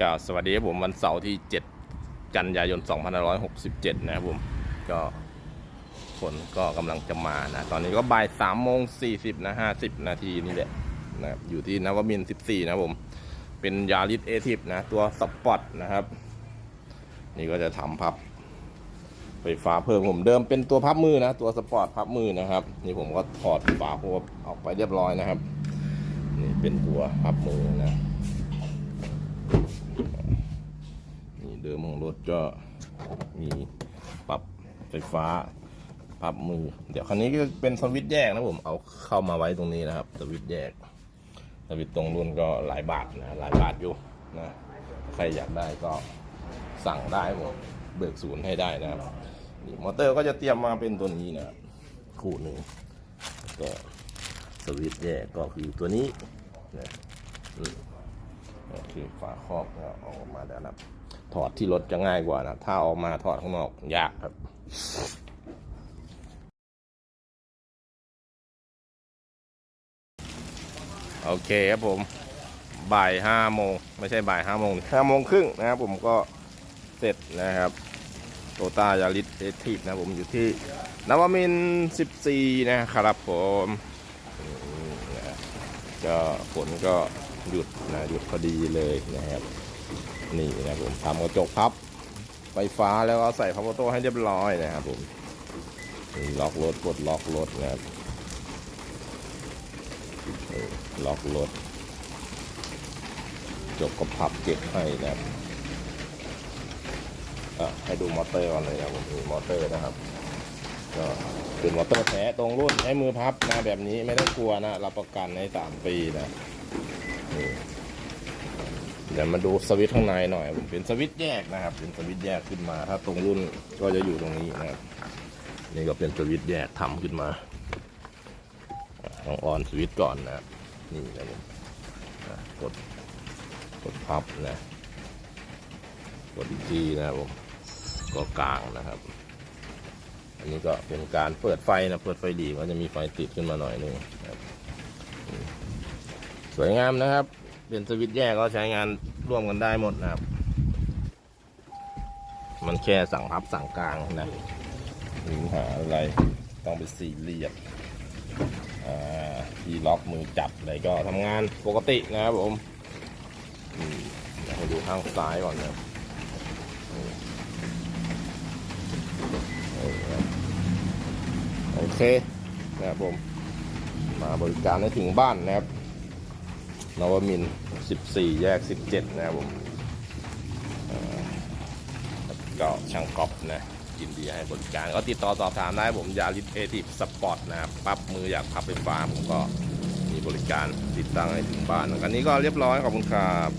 ก็สวัสดีครับผมวันเสาร์ที่ 7 กันยายน 2567 นะครับผม ก็ฝนก็กำลังจะมานะ ตอนนี้ก็บ่าย3โมง40นะ50 นาทีนี่แหละนะครับอยู่ที่นวมิน 14 นะผม เป็นยาริสเอทิฟนะ ตัวสปอตนะครับ นี่ก็จะทำพับ ไฟฟ้าเพิ่มผมเดิมเป็นตัวพับมือนะ ตัวสปอร์ตพับมือนะครับ นี่ผมก็ถอดฝาโคบออกไปเรียบร้อยนะครับ นี่เป็นตัวพับมือนะ นี่เดิมของรถก็มีปรับไฟฟ้าปรับมือ เดี๋ยวคันนี้ก็เป็นสวิตช์แยกนะผมเอาเข้ามาไว้ตรงนี้นะครับสวิตช์แยกสวิตช์ตรงรุ่นก็หลายบาทนะหลายบาทอยู่นะใครอยากได้ก็สั่งได้ผมเบิกศูนย์ให้ได้นะครับนี่มอเตอร์ก็จะเตรียมมาเป็นตัวนี้นะคู่หนึ่งก็สวิตช์แยกก็คือตัวนี้นะ ฝาครอบก็เอาออกมาแล้วนะครับถอดที่รถจะง่ายกว่านะ ถ้าออกมาถอดข้างนอกยากครับโอเคครับผมบ่ายห้าโมงไม่ใช่บ่ายห้าโมงห้าโมงครึ่งนะครับผมก็เสร็จนะครับโตต้ายาริสเอทีฟนะผมอยู่ที่นวมินสิบสี่นะครับผมก็ฝนก็หยุดนะหยุดพอดีเลยนะครับ นี่นะผมทำกระจกพับไฟฟ้าแล้วก็ใส่พับโต้ให้เรียบร้อยนะครับผมล็อกรถกดล็อกรถนะครับล็อกรถจบก็พับเก็บให้นะครับให้ดูมอเตอร์ก่อนเลยครับผมนี่มอเตอร์นะครับก็เป็นมอเตอร์แท้ตรงรุ่นใช้มือพับนะแบบนี้ไม่ต้องกลัวนะรับประกันให้สามปีนะ เดี๋ยวมาดูสวิตช์ข้างในหน่อยผมเป็นสวิตช์แยกนะครับ เป็นสวิตช์แยกขึ้นมา ถ้าตรงรุ่นก็จะอยู่ตรงนี้นะครับ นี่ก็เป็นสวิตช์แยกทำขึ้นมาอะต้องออนสวิตช์ก่อนนะนี่นะผมกดกดพับนะ กดอีกทีนะครับผมก็กลางนะครับ อันนี้ก็เป็นการเปิดไฟนะ เปิดไฟดีก็จะมีไฟติดขึ้นมาหน่อยนึงนะครับ สวยงามนะครับ เป็นสวิตช์แยกก็ใช้งานร่วมกันได้หมดนะครับ มันแค่สั่งพับสั่งกลางนะหรือหาอะไรต้องเป็นสี่เหลี่ยมที่ล็อกมือจับอะไรก็ทำงานปกตินะครับผมมเดี๋ยวดูข้างซ้ายก่อนนะครับอืมเอาละโอเคนะครับผม มาบริการให้ถึงบ้านนะครับ นวมิน 14 แยก 17 นะครับผมเอ่อก็ช่างกอบนะยินดีให้บริการ ก็ติดต่อสอบถามได้ผมยาลิสเอทีฟสปอร์ตนะครับปรับมืออยากพับไฟฟ้าผมก็มีบริการติดตั้งให้ถึงบ้าน อันนี้ก็เรียบร้อยขอบคุณครับ